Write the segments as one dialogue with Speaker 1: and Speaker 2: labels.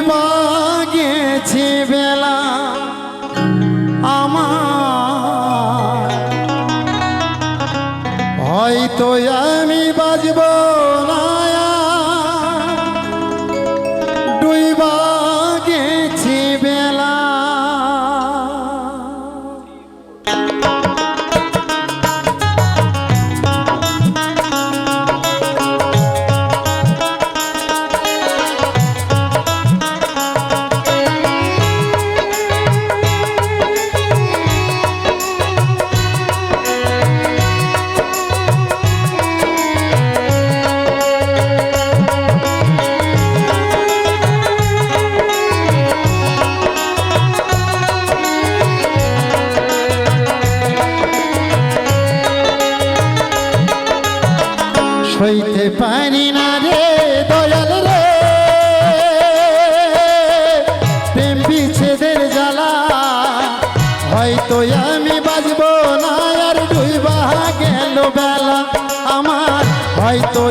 Speaker 1: ডুইবা গেছে বেলা আমার। হয়তো আমি বাজব সইতে পারি না রে দয়াল রে। প্রেম বিচ্ছেদের জ্বালা, হয়তো আমি বাজব না আর ডুইবা গেল বেলা। আমার হয়তো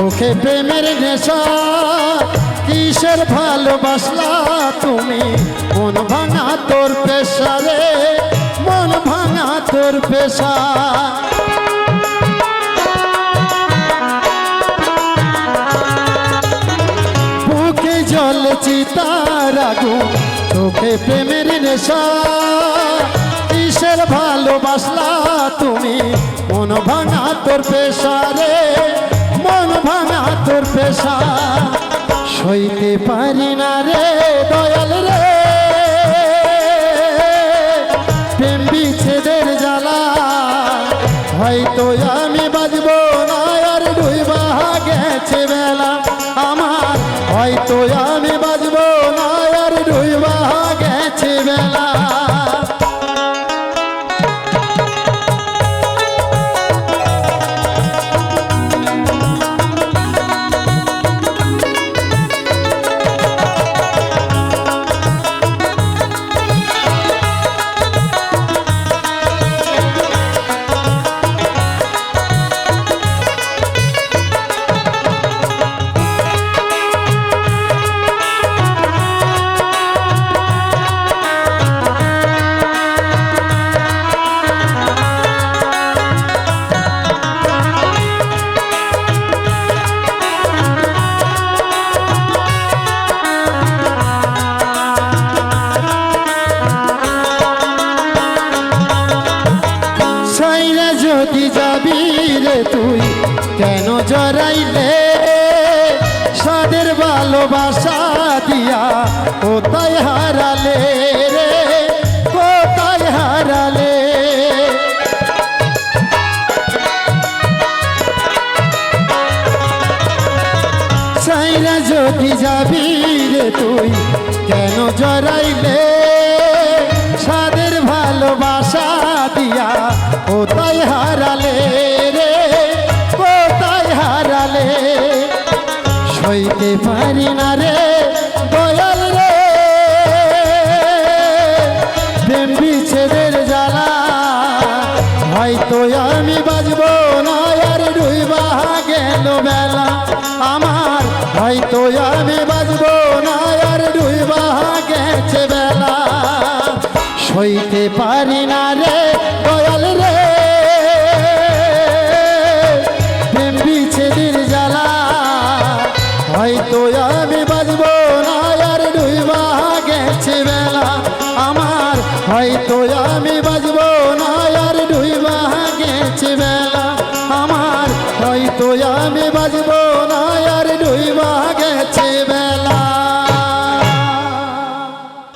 Speaker 1: চোখে প্রেমের নেশা। কিসের ভালোবাসলা তুমি? মন ভাঙা তোর পেশা রে মন ভাঙা তোর পেশা। বুকে জল তার আগুন, চোখে প্রেমের নেশা। কিসের ভালোবাসলা তুমি? মন ভাঙা তোর পেশা রে ভাঙা তোর পেশা। সইতে পারি না রে দয়াল রে। প্রেম বিচ্ছেদের জ্বালা, হয়তো আমি বাজবো না আর ডুইবা গেছে বেলা। আমার হয়তো আমি বাজবো না আর ডুইবা গেছে বেলা। জড়াইলে সাদের ভালোবাসা দিয়া কোথায় হারালে রে? কোথায় হারালে? সাইরা যদি যাবি রে তুই, কেন জড়াইলে? সাদের ভালোবাসা দিয়া কোথায় হারালে? সইতে পারি না রে, দয়াল রে। প্রেম বিচ্ছেদের জ্বালা, হয়তো আমি বাজবো না, আর ডুইবা গেল বেলা। আমার হয়তো আমি বাজবো না, আর ডুইবা গেছে বেলা। সইতে পারি না হয়তো আমি বাজবো না, আর ডুইবা গেছে বেলা। আমার হয়তো আমি বাজবো না, আর ডুইবা গেছে বেলা। আমার হয়তো আমি বাজবো